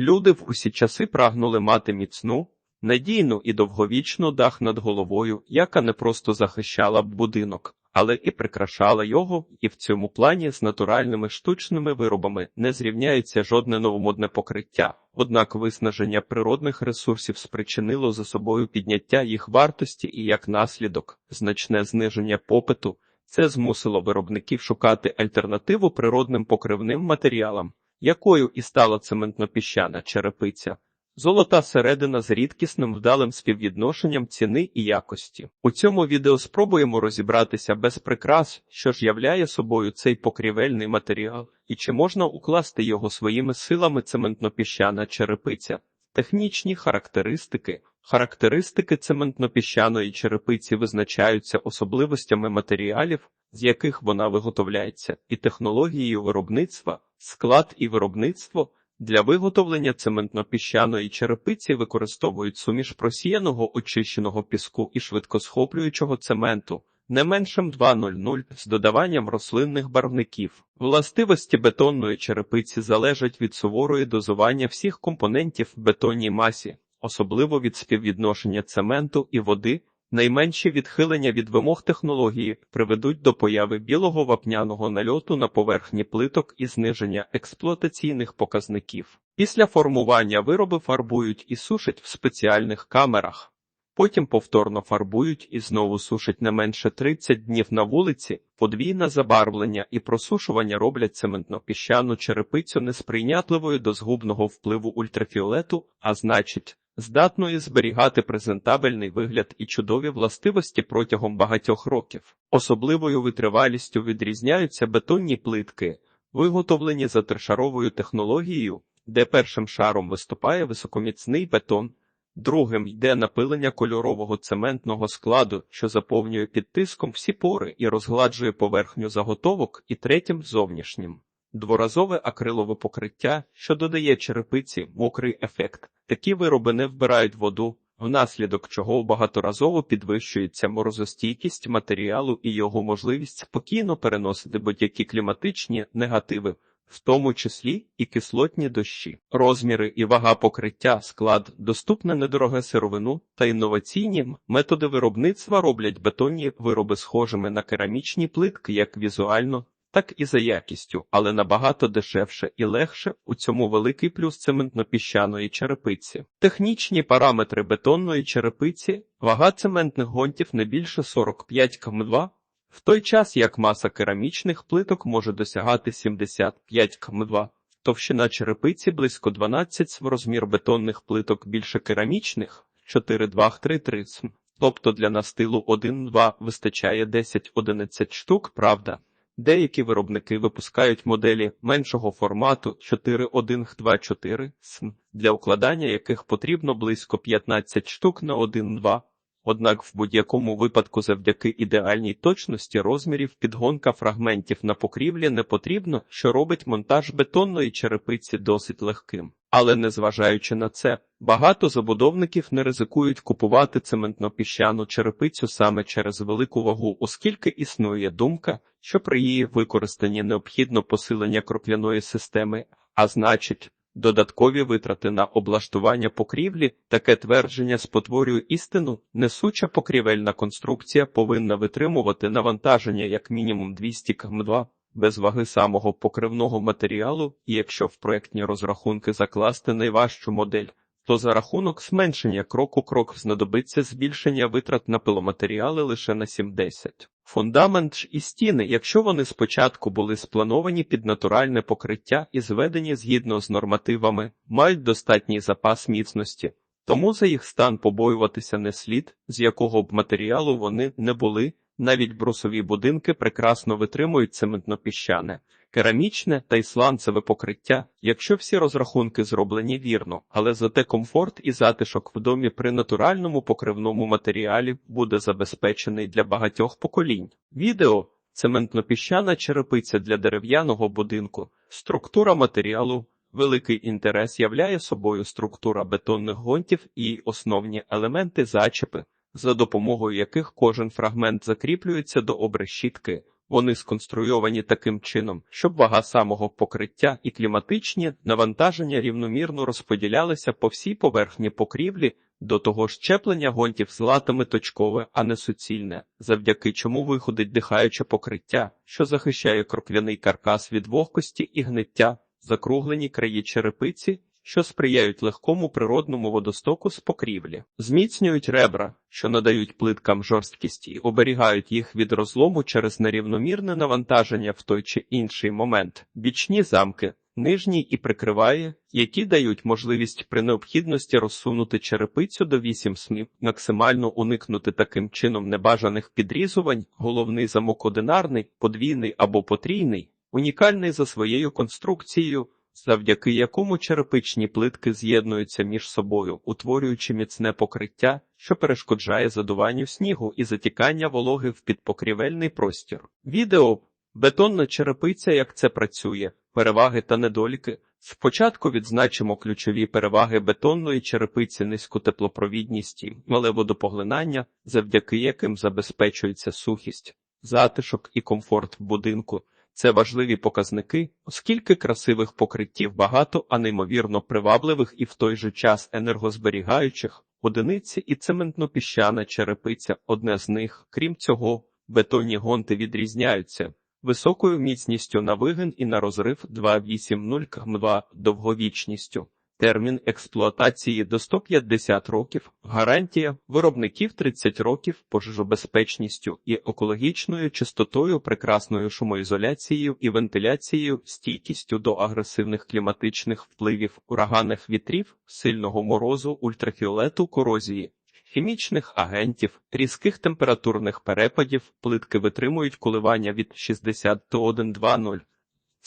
Люди в усі часи прагнули мати міцну, надійну і довговічну дах над головою, яка не просто захищала б будинок, але і прикрашала його, і в цьому плані з натуральними штучними виробами не зрівняється жодне новомодне покриття. Однак виснаження природних ресурсів спричинило за собою підняття їх вартості і як наслідок значне зниження попиту. Це змусило виробників шукати альтернативу природним покривним матеріалам, якою і стала цементно-піщана черепиця. Золота середина з рідкісним вдалим співвідношенням ціни і якості. У цьому відео спробуємо розібратися без прикрас, що ж являє собою цей покрівельний матеріал, і чи можна укласти його своїми силами цементно-піщана черепиця. Технічні характеристики. Характеристики цементно-піщаної черепиці визначаються особливостями матеріалів, з яких вона виготовляється, і технологією виробництва, склад і виробництво. Для виготовлення цементно-піщаної черепиці використовують суміш просіяного очищеного піску і швидкосхоплюючого цементу, не меншим 2,00 з додаванням рослинних барвників. Властивості бетонної черепиці залежать від суворої дозування всіх компонентів в бетонній масі, особливо від співвідношення цементу і води. Найменші відхилення від вимог технології приведуть до появи білого вапняного нальоту на поверхні плиток і зниження експлуатаційних показників. Після формування вироби фарбують і сушать в спеціальних камерах. Потім повторно фарбують і знову сушать не менше 30 днів на вулиці, подвійне забарвлення і просушування роблять цементно-піщану черепицю несприйнятливою до згубного впливу ультрафіолету, а значить, здатною зберігати презентабельний вигляд і чудові властивості протягом багатьох років. Особливою витривалістю відрізняються бетонні плитки, виготовлені за тришаровою технологією, де першим шаром виступає високоміцний бетон. Другим йде напилення кольорового цементного складу, що заповнює під тиском всі пори і розгладжує поверхню заготовок, і третім зовнішнім. Дворазове акрилове покриття, що додає черепиці мокрий ефект. Такі вироби не вбирають воду, внаслідок чого багаторазово підвищується морозостійкість матеріалу і його можливість спокійно переносити будь-які кліматичні негативи, в тому числі і кислотні дощі. Розміри і вага покриття, склад, доступне недороге сировину та інноваційні методи виробництва роблять бетонні вироби схожими на керамічні плитки як візуально, так і за якістю, але набагато дешевше і легше у цьому великий плюс цементно-піщаної черепиці. Технічні параметри бетонної черепиці, вага цементних гонтів не більше 45 км2, в той час як маса керамічних плиток може досягати 75 км2. Товщина черепиці близько 12 см, розмір бетонних плиток більше керамічних 4,2-3,3 см. Тобто для настилу 1-2 вистачає 10-11 штук, правда. Деякі виробники випускають моделі меншого формату 4.1.2.4 см, для укладання яких потрібно близько 15 штук на 1.2. Однак в будь-якому випадку завдяки ідеальній точності розмірів підгонка фрагментів на покрівлі не потрібно, що робить монтаж бетонної черепиці досить легким. Але незважаючи на це, багато забудовників не ризикують купувати цементно-піщану черепицю саме через велику вагу, оскільки існує думка, що при її використанні необхідно посилення кропляної системи, а значить, додаткові витрати на облаштування покрівлі, таке твердження спотворює істину, несуча покрівельна конструкція повинна витримувати навантаження як мінімум 200 км2 без ваги самого покривного матеріалу, і якщо в проектні розрахунки закласти найважчу модель, то за рахунок зменшення крок у крок знадобиться збільшення витрат на пиломатеріали лише на 70. Фундамент і стіни, якщо вони спочатку були сплановані під натуральне покриття і зведені згідно з нормативами, мають достатній запас міцності, тому за їх стан побоюватися не слід, з якого б матеріалу вони не були. Навіть брусові будинки прекрасно витримують цементно-піщане, керамічне та ісландцеве покриття, якщо всі розрахунки зроблені вірно, але зате комфорт і затишок в домі при натуральному покривному матеріалі буде забезпечений для багатьох поколінь. Відео цементно-піщана черепиця для дерев'яного будинку, структура матеріалу. Великий інтерес являє собою структура бетонних гонтів і основні елементи зачепи за допомогою яких кожен фрагмент закріплюється до обрешітки. Вони сконструйовані таким чином, щоб вага самого покриття і кліматичні навантаження рівномірно розподілялися по всій поверхні покрівлі, до того ж щеплення гонтів з латами точкове, а не суцільне, завдяки чому виходить дихаюче покриття, що захищає кроквяний каркас від вогкості і гниття, закруглені краї черепиці, що сприяють легкому природному водостоку з покрівлі, зміцнюють ребра, що надають плиткам жорсткість і оберігають їх від розлому через нерівномірне навантаження в той чи інший момент, бічні замки. Нижній і прикриває, які дають можливість при необхідності розсунути черепицю до 8 смів, максимально уникнути таким чином небажаних підрізувань, головний замок одинарний, подвійний або потрійний, унікальний за своєю конструкцією, завдяки якому черепичні плитки з'єднуються між собою, утворюючи міцне покриття, що перешкоджає задуванню снігу і затікання вологи в підпокрівельний простір. Відео Бетонна черепиця, як це працює, переваги та недоліки. Спочатку відзначимо ключові переваги бетонної черепиці, низьку теплопровідність і мале водопоглинання, завдяки яким забезпечується сухість, затишок і комфорт в будинку. Це важливі показники, оскільки красивих покриттів багато, а неймовірно привабливих і в той же час енергозберігаючих, одиниці і цементно-піщана черепиця одне з них. Крім цього, бетонні гонти відрізняються високою міцністю на вигин і на розрив 2,80 км2 довговічністю. Термін експлуатації до 150 років, гарантія виробників 30 років пожежобезпечністю і екологічною чистотою, прекрасною шумоізоляцією і вентиляцією, стійкістю до агресивних кліматичних впливів, ураганних вітрів, сильного морозу, ультрафіолету, корозії, хімічних агентів, різких температурних перепадів, плитки витримують коливання від 60 до 1,20,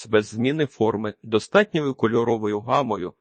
без зміни форми, достатньою кольоровою гамою,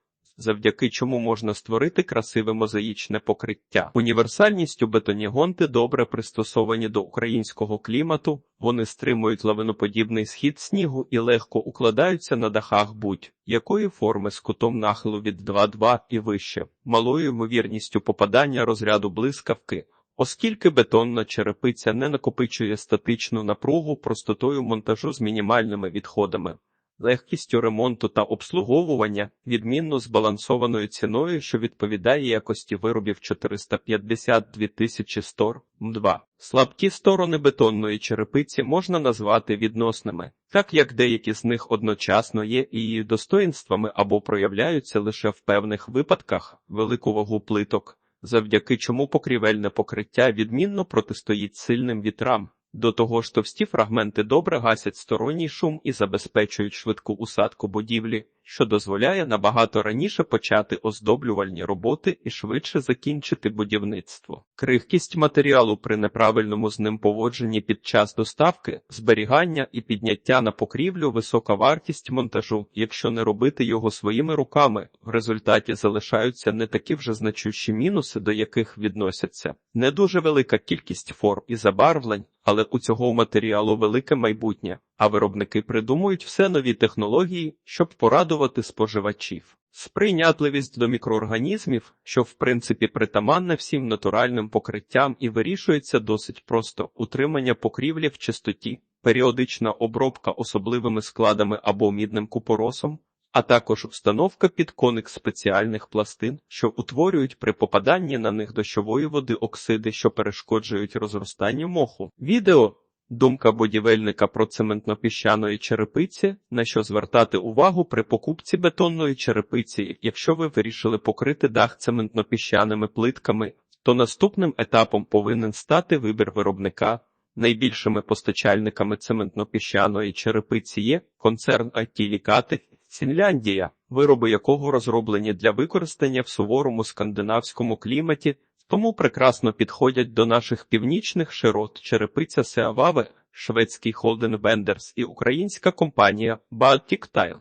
завдяки чому можна створити красиве мозаїчне покриття. Універсальністю бетонні гонти добре пристосовані до українського клімату, вони стримують лавиноподібний схід снігу і легко укладаються на дахах будь-якої форми з кутом нахилу від 2,2 і вище, малою ймовірністю попадання розряду блискавки. Оскільки бетонна черепиця не накопичує статичну напругу простотою монтажу з мінімальними відходами легкістю ремонту та обслуговування, відмінно збалансованою ціною, що відповідає якості виробів 452 тисячі стор. М2. Слабкі сторони бетонної черепиці можна назвати відносними, так як деякі з них одночасно є її достоїнствами або проявляються лише в певних випадках велику вагу плиток, завдяки чому покрівельне покриття відмінно протистоїть сильним вітрам. До того ж товсті фрагменти добре гасять сторонній шум і забезпечують швидку усадку будівлі, що дозволяє набагато раніше почати оздоблювальні роботи і швидше закінчити будівництво. Крихкість матеріалу при неправильному з ним поводженні під час доставки, зберігання і підняття на покрівлю, висока вартість монтажу, якщо не робити його своїми руками, в результаті залишаються не такі вже значущі мінуси, до яких відносяться. Не дуже велика кількість форм і забарвлень але у цього матеріалу велике майбутнє, а виробники придумують все нові технології, щоб порадувати споживачів. Сприйнятливість до мікроорганізмів, що в принципі притаманне всім натуральним покриттям і вирішується досить просто утримання покрівлі в чистоті, періодична обробка особливими складами або мідним купоросом, а також встановка під коник спеціальних пластин, що утворюють при попаданні на них дощової води оксиди, що перешкоджують розростанню моху. Відео Думка будівельника про цементно-піщаної черепиці, на що звертати увагу при покупці бетонної черепиці, якщо ви вирішили покрити дах цементно-піщаними плитками, то наступним етапом повинен стати вибір виробника. Найбільшими постачальниками цементно-піщаної черепиці є концерн Аттілікати Фінляндія, вироби якого розроблені для використання в суворому скандинавському кліматі, тому прекрасно підходять до наших північних широт черепиця Сеававе, шведський холден Бендерс і українська компанія Baltic Tile,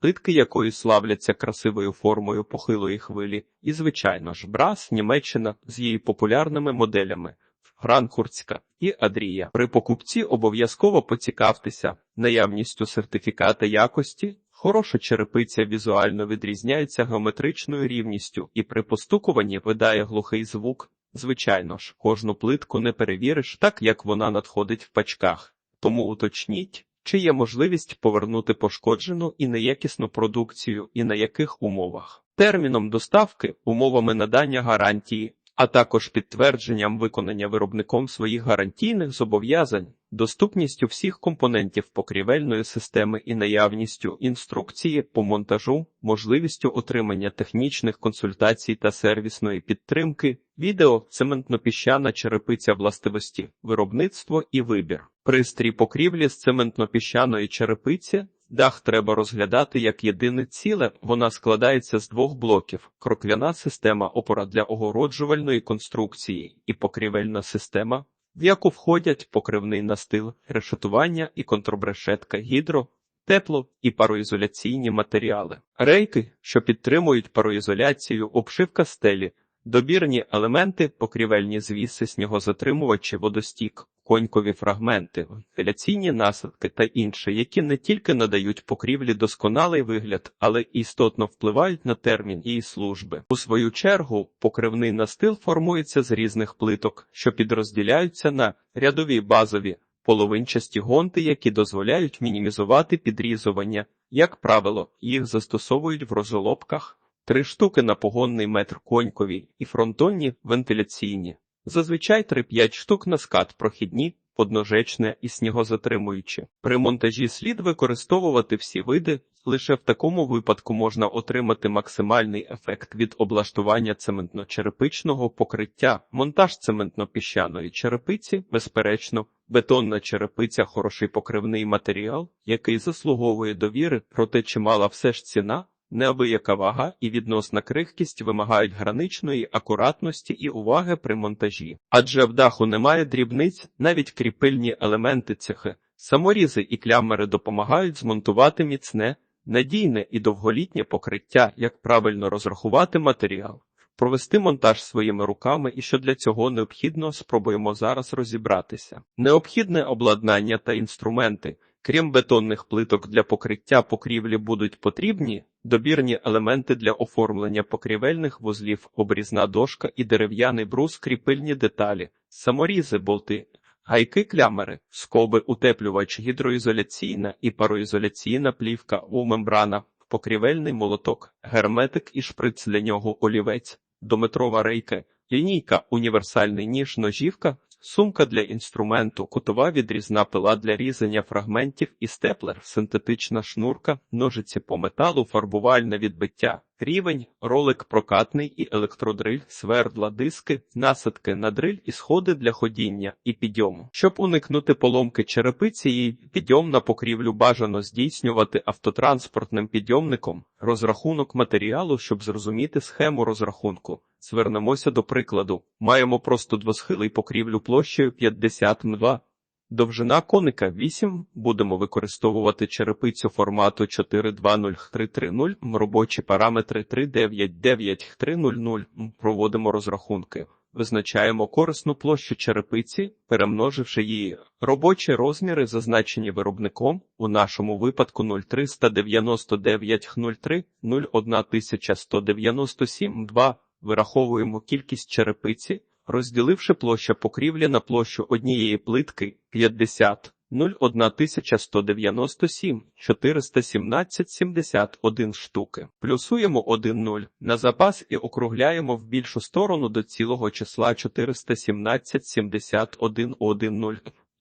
плитки якої славляться красивою формою похилої хвилі, і, звичайно ж, Брас, Німеччина з її популярними моделями. Гранкурцька і Адрія. При покупці обов'язково поцікавтеся наявністю сертифіката якості, Хороша черепиця візуально відрізняється геометричною рівністю і при постукуванні видає глухий звук. Звичайно ж, кожну плитку не перевіриш так, як вона надходить в пачках. Тому уточніть, чи є можливість повернути пошкоджену і неякісну продукцію і на яких умовах. Терміном доставки, умовами надання гарантії, а також підтвердженням виконання виробником своїх гарантійних зобов'язань, доступністю всіх компонентів покрівельної системи і наявністю інструкції по монтажу, можливістю отримання технічних консультацій та сервісної підтримки, відео, цементно-піщана черепиця властивості, виробництво і вибір. Пристрій покрівлі з цементно-піщаної черепиці Дах треба розглядати як єдине ціле, вона складається з двох блоків: кроквяна система опора для огороджувальної конструкції і покрівельна система, в яку входять покривний настил, решетування і контрбрешетка гідро, тепло і пароізоляційні матеріали, рейки, що підтримують пароізоляцію, обшивка стелі, добірні елементи, покрівельні звіси, снігозатримувачі, водостік, конькові фрагменти, вентиляційні насадки та інше, які не тільки надають покрівлі досконалий вигляд, але істотно впливають на термін її служби. У свою чергу, покривний настил формується з різних плиток, що підрозділяються на рядові базові. Половинчасті гонти, які дозволяють мінімізувати підрізування. Як правило, їх застосовують в розжолобках, три штуки на погонний метр конькові і фронтонні вентиляційні. Зазвичай 3-5 штук на скат прохідні, подножечне і снігозатримуючі. При монтажі слід використовувати всі види, лише в такому випадку можна отримати максимальний ефект від облаштування цементно-черепичного покриття. Монтаж цементно-піщаної черепиці, безперечно, бетонна черепиця хороший покривний матеріал, який заслуговує довіри, проте чимала все ж ціна. Неабияка вага і відносна крихкість вимагають граничної акуратності і уваги при монтажі, адже в даху немає дрібниць, навіть кріпильні елементи цехи, саморізи і клямери допомагають змонтувати міцне, надійне і довголітнє покриття, як правильно розрахувати матеріал, провести монтаж своїми руками і що для цього необхідно, спробуємо зараз розібратися. Необхідне обладнання та інструменти. Крім бетонних плиток для покриття покрівлі будуть потрібні добірні елементи для оформлення покрівельних вузлів, обрізна дошка і дерев'яний брус, кріпильні деталі, саморізи, болти, гайки клямери, скоби, утеплювач, гідроізоляційна і пароізоляційна плівка, у мембрана, покрівельний молоток, герметик і шприц для нього олівець, дометрова рейка, лінійка, універсальний ніж, ножівка, Сумка для інструменту, кутова відрізна пила для різання фрагментів і степлер, синтетична шнурка, ножиці по металу, фарбувальне відбиття, рівень, ролик прокатний і електродриль, свердла, диски, насадки на дриль і сходи для ходіння і підйому. Щоб уникнути поломки черепиці і підйом на покрівлю бажано здійснювати автотранспортним підйомником, розрахунок матеріалу, щоб зрозуміти схему розрахунку. Звернемося до прикладу. Маємо просто двосхилий покрівлю площею 50 м2. Довжина коника 8. Будемо використовувати черепицю формату 420330, робочі параметри 3999300. Проводимо розрахунки. Визначаємо корисну площу черепиці, перемноживши її. Робочі розміри, зазначені виробником, у нашому випадку 0399 03 01197 2. Вираховуємо кількість черепиці, розділивши площа покрівлі на площу однієї плитки 50, 01197, 417 71 штуки. Плюсуємо 1 0 на запас і округляємо в більшу сторону до цілого числа 417 71 1 0,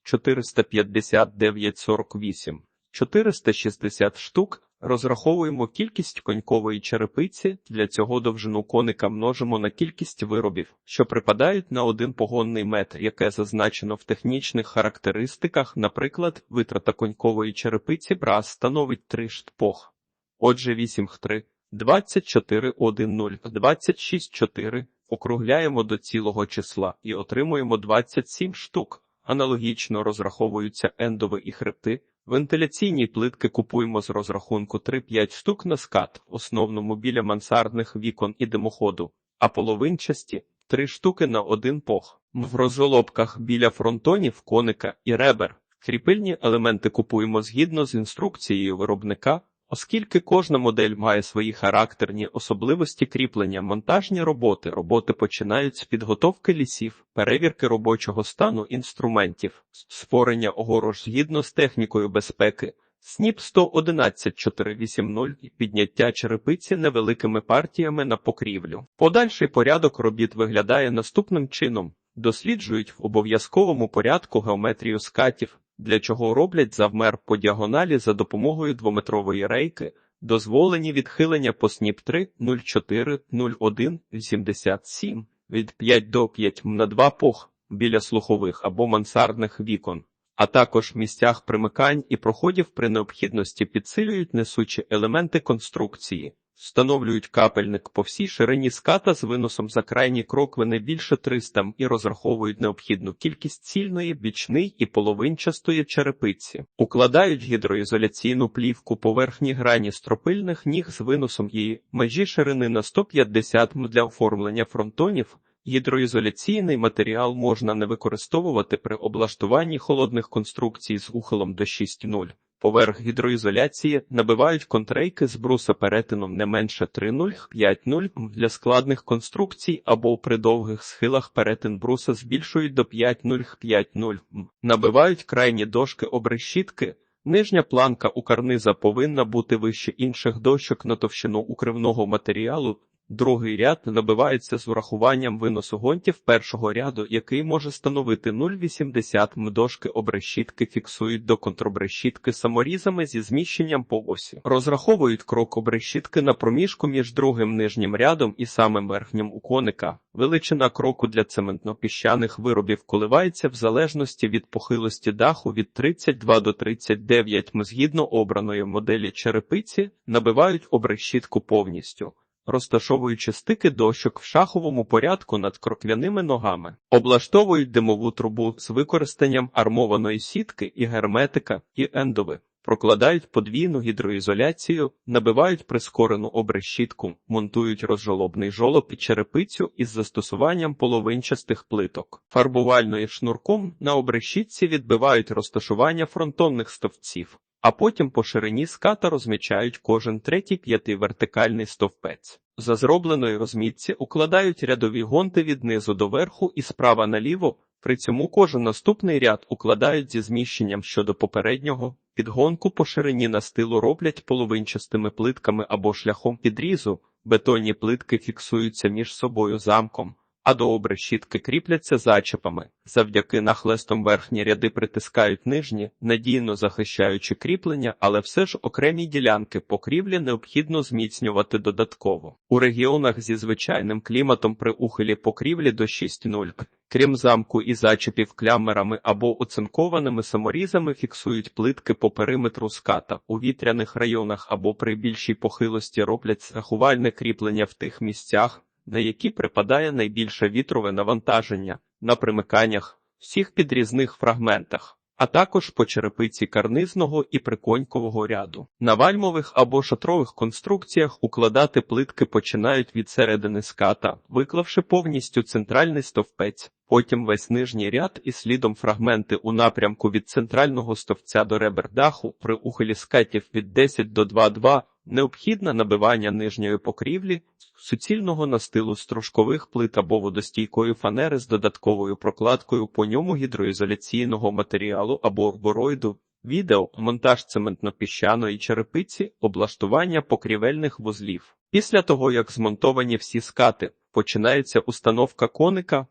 459 48, 460 штук. Розраховуємо кількість конькової черепиці, для цього довжину коника множимо на кількість виробів, що припадають на один погонний метр, яке зазначено в технічних характеристиках, наприклад, витрата конькової черепиці брас становить 3 штпох. Отже, 8 х3, 24 1 0, 26 4, округляємо до цілого числа і отримуємо 27 штук. Аналогічно розраховуються ендови і хребти. Вентиляційні плитки купуємо з розрахунку 3-5 штук на скат, основному біля мансардних вікон і димоходу, а половинчасті 3 штуки на один пох. В розжолобках біля фронтонів, коника і ребер. Кріпильні елементи купуємо згідно з інструкцією виробника, Оскільки кожна модель має свої характерні особливості кріплення, монтажні роботи, роботи починають з підготовки лісів, перевірки робочого стану інструментів, створення огорож згідно з технікою безпеки, СНІП 111480 і підняття черепиці невеликими партіями на покрівлю. Подальший порядок робіт виглядає наступним чином. Досліджують в обов'язковому порядку геометрію скатів, для чого роблять завмер по діагоналі за допомогою двометрової рейки, дозволені відхилення по СНІП 3 04 01 87 від 5 до 5 на 2 пох біля слухових або мансардних вікон, а також в місцях примикань і проходів при необхідності підсилюють несучі елементи конструкції. Встановлюють капельник по всій ширині ската з виносом за крайні крокви не більше 300 і розраховують необхідну кількість цільної, бічний і половинчастої черепиці. Укладають гідроізоляційну плівку по верхній грані стропильних ніг з виносом її межі ширини на 150 м для оформлення фронтонів. Гідроізоляційний матеріал можна не використовувати при облаштуванні холодних конструкцій з ухилом до 6.0. Поверх гідроізоляції набивають контрейки з бруса перетином не менше 3,0-5,0 для складних конструкцій або при довгих схилах перетин бруса збільшують до 5,0-5,0. Набивають крайні дошки обрешітки. Нижня планка у карниза повинна бути вище інших дощок на товщину укривного матеріалу. Другий ряд набивається з урахуванням виносу гонтів першого ряду, який може становити 0,80 м. Дошки обрешітки фіксують до контробрешітки саморізами зі зміщенням по осі. Розраховують крок обрешітки на проміжку між другим нижнім рядом і самим верхнім у коника. Величина кроку для цементно-піщаних виробів коливається в залежності від похилості даху від 32 до 39 м. Згідно обраної моделі черепиці, набивають обрешітку повністю розташовуючи стики дощок в шаховому порядку над кроквяними ногами, облаштовують димову трубу з використанням армованої сітки і герметика і ендови. Прокладають подвійну гідроізоляцію, набивають прискорену обрешітку, монтують розжолобний жолоб і черепицю із застосуванням половинчастих плиток. Фарбувальною шнурком на обрешітці відбивають розташування фронтонних стовпців, а потім по ширині ската розмічають кожен третій п'ятий вертикальний стовпець. За зробленої розмітці укладають рядові гонти від низу до верху і справа наліво, при цьому кожен наступний ряд укладають зі зміщенням щодо попереднього, підгонку по ширині настилу роблять половинчастими плитками або шляхом підрізу, бетонні плитки фіксуються між собою замком а до обрешітки кріпляться зачепами. Завдяки нахлестом верхні ряди притискають нижні, надійно захищаючи кріплення, але все ж окремі ділянки покрівлі необхідно зміцнювати додатково. У регіонах зі звичайним кліматом при ухилі покрівлі до 6.0. Крім замку і зачепів клямерами або оцинкованими саморізами фіксують плитки по периметру ската. У вітряних районах або при більшій похилості роблять страхувальне кріплення в тих місцях, на які припадає найбільше вітрове навантаження на примиканнях, всіх підрізних фрагментах, а також по черепиці карнизного і приконькового ряду. На вальмових або шатрових конструкціях укладати плитки починають від середини ската, виклавши повністю центральний стовпець. Потім весь нижній ряд і слідом фрагменти у напрямку від центрального стовця до ребер даху при ухилі скатів від 10 до 2,2 необхідне набивання нижньої покрівлі, суцільного настилу стружкових плит або водостійкої фанери з додатковою прокладкою по ньому гідроізоляційного матеріалу або бороїду, відео, монтаж цементно-піщаної черепиці, облаштування покрівельних вузлів. Після того, як змонтовані всі скати, починається установка коника,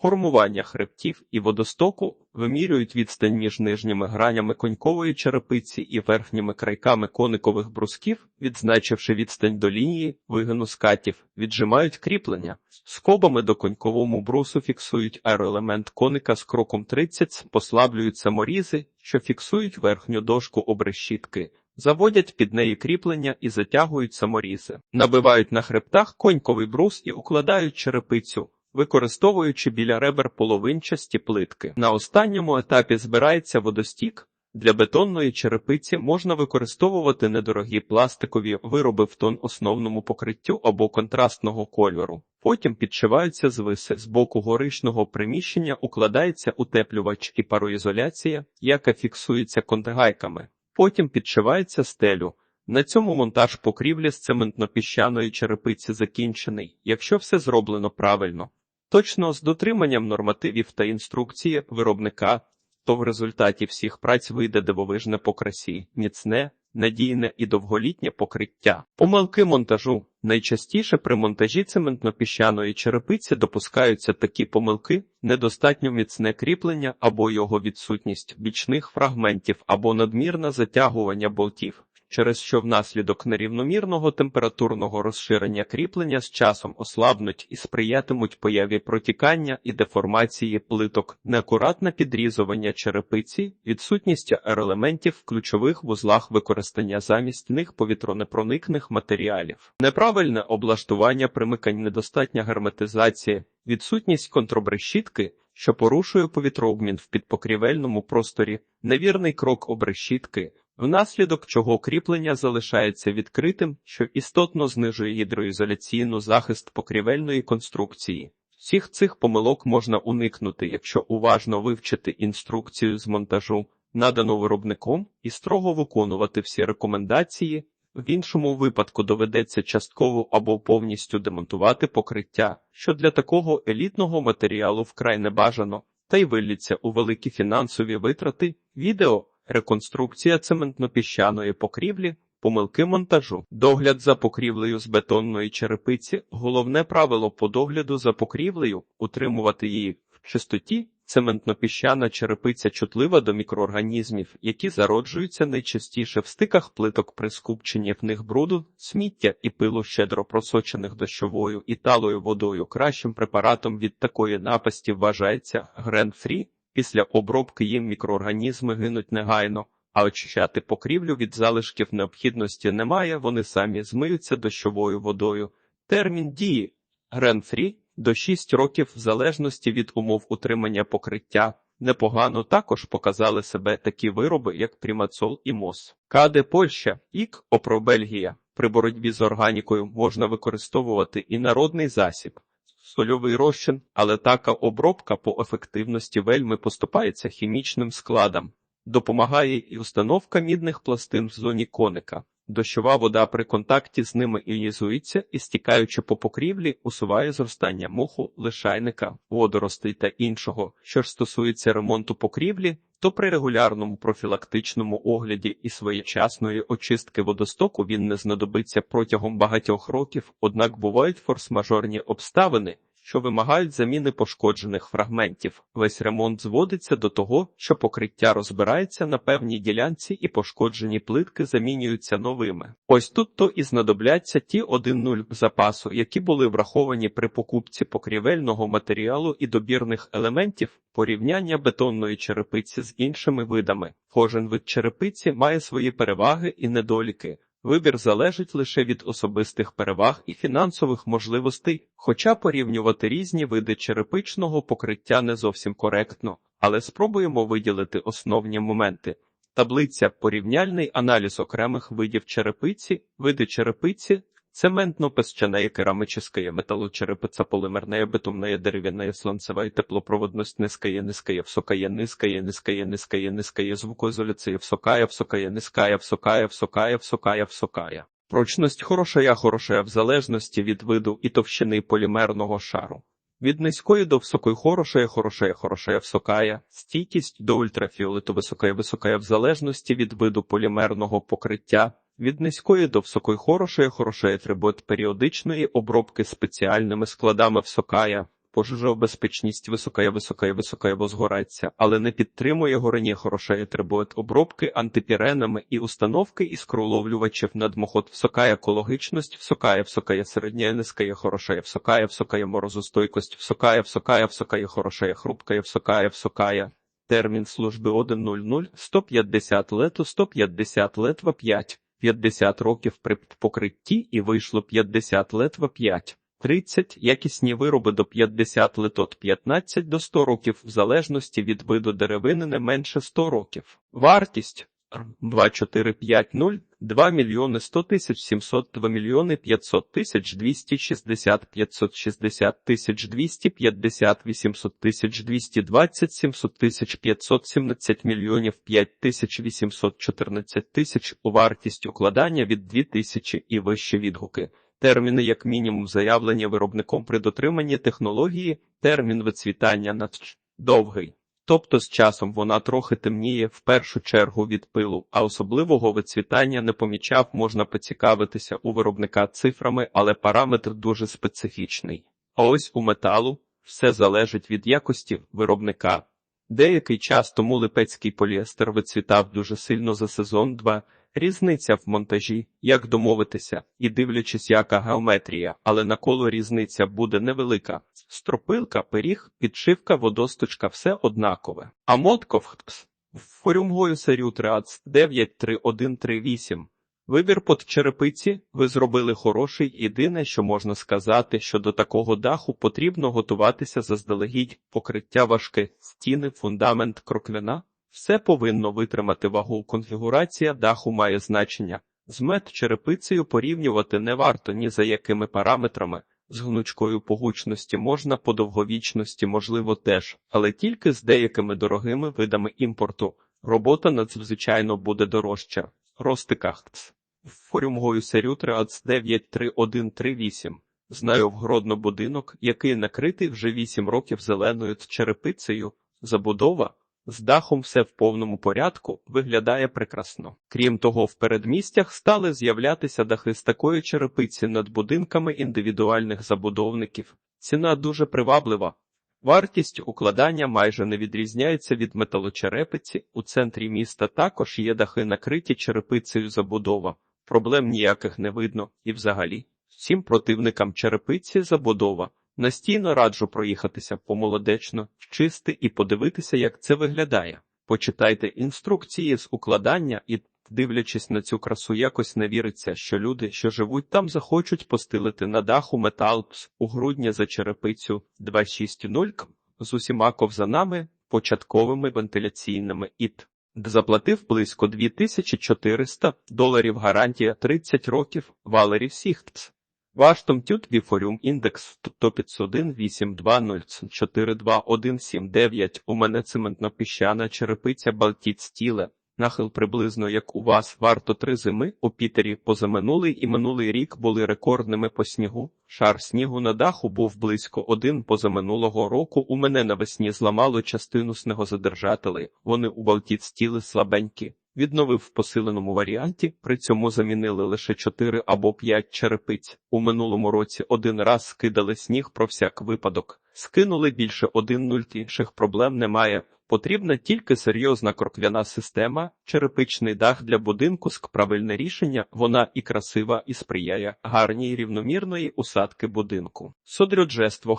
Формування хребтів і водостоку вимірюють відстань між нижніми гранями конькової черепиці і верхніми крайками коникових брусків, відзначивши відстань до лінії вигину скатів, віджимають кріплення. Скобами до коньковому брусу фіксують аероелемент коника з кроком 30, послаблюють саморізи, що фіксують верхню дошку обрешітки. Заводять під неї кріплення і затягують саморізи, набивають на хребтах коньковий брус і укладають черепицю використовуючи біля ребер половинчасті плитки. На останньому етапі збирається водостік. Для бетонної черепиці можна використовувати недорогі пластикові вироби в тон основному покриттю або контрастного кольору. Потім підшиваються звиси з боку горишного приміщення, укладається утеплювач і пароізоляція, яка фіксується контегайками. Потім підшивається стелю. На цьому монтаж покрівлі з цементно-піщаної черепиці закінчений, якщо все зроблено правильно. Точно з дотриманням нормативів та інструкції виробника, то в результаті всіх праць вийде дивовижне по красі, міцне, надійне і довголітнє покриття. Помилки монтажу. Найчастіше при монтажі цементно-піщаної черепиці допускаються такі помилки, недостатньо міцне кріплення або його відсутність бічних фрагментів або надмірне затягування болтів. Через що внаслідок нерівномірного температурного розширення кріплення з часом ослабнуть і сприятимуть появі протікання і деформації плиток, неакуратне підрізування черепиці, відсутність аерелементів в ключових вузлах використання замість них повітронепроникних матеріалів, неправильне облаштування примикань, недостатня герметизація, відсутність контрабрешітки, що порушує повітрообмін в підпокрівельному просторі, невірний крок обрешітки, внаслідок чого кріплення залишається відкритим, що істотно знижує гідроізоляційну захист покрівельної конструкції. Всіх цих помилок можна уникнути, якщо уважно вивчити інструкцію з монтажу, надану виробником, і строго виконувати всі рекомендації. В іншому випадку доведеться частково або повністю демонтувати покриття, що для такого елітного матеріалу вкрай не бажано, та й вилліться у великі фінансові витрати. Відео реконструкція цементно-піщаної покрівлі, помилки монтажу, догляд за покрівлею з бетонної черепиці. Головне правило по догляду за покрівлею утримувати її в чистоті. Цементно-піщана черепиця чутлива до мікроорганізмів, які зароджуються найчастіше в стиках плиток при скупченні в них бруду, сміття і пилу щедро просочених дощовою і талою водою. Кращим препаратом від такої напасті вважається грен-фрі. Після обробки їм мікроорганізми гинуть негайно, а очищати покрівлю від залишків необхідності немає, вони самі змиються дощовою водою. Термін дії грен-фрі до 6 років в залежності від умов утримання покриття. Непогано також показали себе такі вироби, як Примацол і МОС. Каде Польща, ік, Опро Бельгія. При боротьбі з органікою можна використовувати і народний засіб, сольовий розчин, але така обробка по ефективності вельми поступається хімічним складам. Допомагає і установка мідних пластин в зоні коника. Дощова вода при контакті з ними іонізується і, стікаючи по покрівлі, усуває зростання муху, лишайника, водоростей та іншого. Що ж стосується ремонту покрівлі, то при регулярному профілактичному огляді і своєчасної очистки водостоку він не знадобиться протягом багатьох років, однак бувають форс-мажорні обставини, що вимагають заміни пошкоджених фрагментів. Весь ремонт зводиться до того, що покриття розбирається на певній ділянці і пошкоджені плитки замінюються новими. Ось тут то і знадобляться ті 1-0 запасу, які були враховані при покупці покрівельного матеріалу і добірних елементів. Порівняння бетонної черепиці з іншими видами. Кожен вид черепиці має свої переваги і недоліки. Вибір залежить лише від особистих переваг і фінансових можливостей, хоча порівнювати різні види черепичного покриття не зовсім коректно, але спробуємо виділити основні моменти. Таблиця порівняльний аналіз окремих видів черепиці, види черепиці, цементно-песчаная керамическая металлочерепица полимерная бетонная деревянная сланцевая теплопроводность низкая низкая всокая низкая низкая низкая низкая звукоизоляция всокая всокая низкая всокая всокая всокая всокая. Прочність хорошая хорошая в залежності від виду і товщини полімерного шару. Від низької до високої хорошая, хорошая, хорошая всокая, стійкість до ультрафіолету високая, високая в залежності від виду полімерного покриття, від низької до високої хорошої, хорошої требує періодичної обробки спеціальними складами всокая, пожежобезпечність високая, високая, високая возгорається, але не підтримує горені хорошої требує обробки антипіренами і установки іскроловлювачів надмоход всокая екологічність, всокая, всокая середня, низькая, хорошая, всокая, всокая морозостойкость, всокая, всокая, всокая, хорошая, хрупкая, всокая, всокая. Термін служби 1.00, 150 лету, 150 летва 5. 50 років при покритті і вийшло 50 летва 5. 30 якісні вироби до 50 литот 15 до 100 років в залежності від виду деревини не менше 100 років. Вартість 2450 2 мільйони 100 тисяч 700, 2 мільйони 500 тисяч 260, 560 тисяч 250, 800 тисяч 220, 700 тисяч 517 мільйонів 5 тисяч 814 тисяч у вартість укладання від 2 тисячі і вище відгуки. Терміни як мінімум заявлення виробником при дотриманні технології, термін вицвітання надч довгий. Тобто з часом вона трохи темніє в першу чергу від пилу, а особливого вицвітання не помічав, можна поцікавитися у виробника цифрами, але параметр дуже специфічний. А ось у металу все залежить від якості виробника. Деякий час тому липецький поліестер вицвітав дуже сильно за сезон 2. Різниця в монтажі, як домовитися, і дивлячись, яка геометрія, але на коло різниця буде невелика. Стропилка, пиріг, підшивка, водосточка – все однакове. А Мотков Форюмгою серію Триац 93138. Вибір под черепиці ви зробили хороший. Єдине, що можна сказати, що до такого даху потрібно готуватися заздалегідь, покриття важке, стіни, фундамент, кроквина. Все повинно витримати вагу. Конфігурація даху має значення. З мед черепицею порівнювати не варто ні за якими параметрами. З гнучкою по гучності можна по довговічності, можливо, теж, але тільки з деякими дорогими видами імпорту. Робота надзвичайно буде дорожча. Ростиках Форюмгою Триац 93138. Знаю вгородно будинок, який накритий вже 8 років зеленою черепицею. Забудова з дахом все в повному порядку, виглядає прекрасно. Крім того, в передмістях стали з'являтися дахи з такої черепиці над будинками індивідуальних забудовників. Ціна дуже приваблива. Вартість укладання майже не відрізняється від металочерепиці. У центрі міста також є дахи накриті черепицею забудова. Проблем ніяких не видно і взагалі. Всім противникам черепиці забудова. Настійно раджу проїхатися помолодечно, чисти і подивитися, як це виглядає. Почитайте інструкції з укладання і, дивлячись на цю красу, якось не віриться, що люди, що живуть там, захочуть постелити на даху металпс у грудні за черепицю 260 км з усіма ковзанами, початковими вентиляційними ІТ. Заплатив близько 2400 доларів гарантія 30 років Валері Сіхтс. Ваш Томтют Віфоріум індекс 151-820-42179. У мене цементно-піщана черепиця Балтіт Стіле. Нахил приблизно як у вас. Варто три зими. У Пітері позаминулий і минулий рік були рекордними по снігу. Шар снігу на даху був близько один позаминулого року. У мене навесні зламало частину снегозадержателей. Вони у Балтіт Стіле слабенькі. Відновив в посиленому варіанті, при цьому замінили лише 4 або 5 черепиць. У минулому році один раз скидали сніг про всяк випадок. Скинули більше 1-0, інших проблем немає. Потрібна тільки серйозна кроквяна система, черепичний дах для будинку ск правильне рішення, вона і красива, і сприяє гарній рівномірної усадки будинку. Содрюджество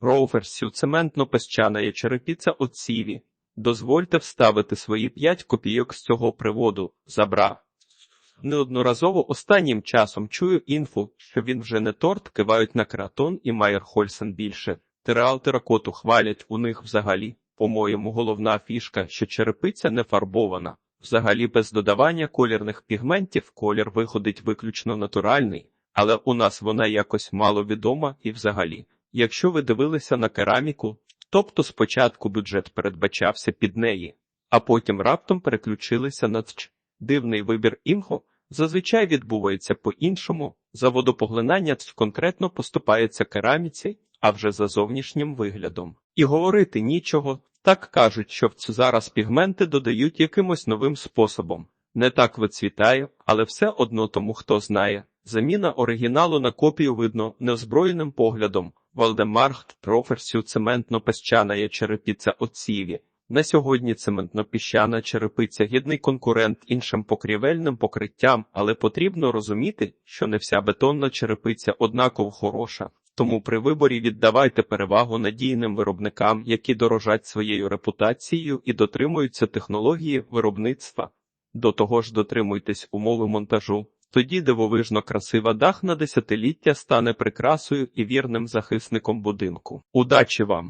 Роуверсю цементно-песчана є черепіця от сіві. Дозвольте вставити свої 5 копійок з цього приводу. Забра. Неодноразово останнім часом чую інфу, що він вже не торт, кивають на кратон і Майер Хольсен більше. Тереал теракоту хвалять у них взагалі. По-моєму, головна фішка, що черепиця не фарбована. Взагалі без додавання колірних пігментів колір виходить виключно натуральний, але у нас вона якось мало відома і взагалі. Якщо ви дивилися на кераміку, Тобто спочатку бюджет передбачався під неї, а потім раптом переключилися на ЦЧ. Дивний вибір інго зазвичай відбувається по-іншому. За водопоглинання ЦЧ конкретно поступається кераміці, а вже за зовнішнім виглядом. І говорити нічого, так кажуть, що в ЦЦ зараз пігменти додають якимось новим способом. Не так вицвітає, але все одно тому, хто знає. Заміна оригіналу на копію видно неозброєним поглядом. Валдемархт, проферсю цементно-песчана є черепиця оціві. На сьогодні цементно-піщана черепиця гідний конкурент іншим покрівельним покриттям, але потрібно розуміти, що не вся бетонна черепиця однаково хороша. Тому при виборі віддавайте перевагу надійним виробникам, які дорожать своєю репутацією і дотримуються технології виробництва. До того ж дотримуйтесь умови монтажу. Тоді дивовижно красива дах на десятиліття стане прикрасою і вірним захисником будинку. Удачі вам!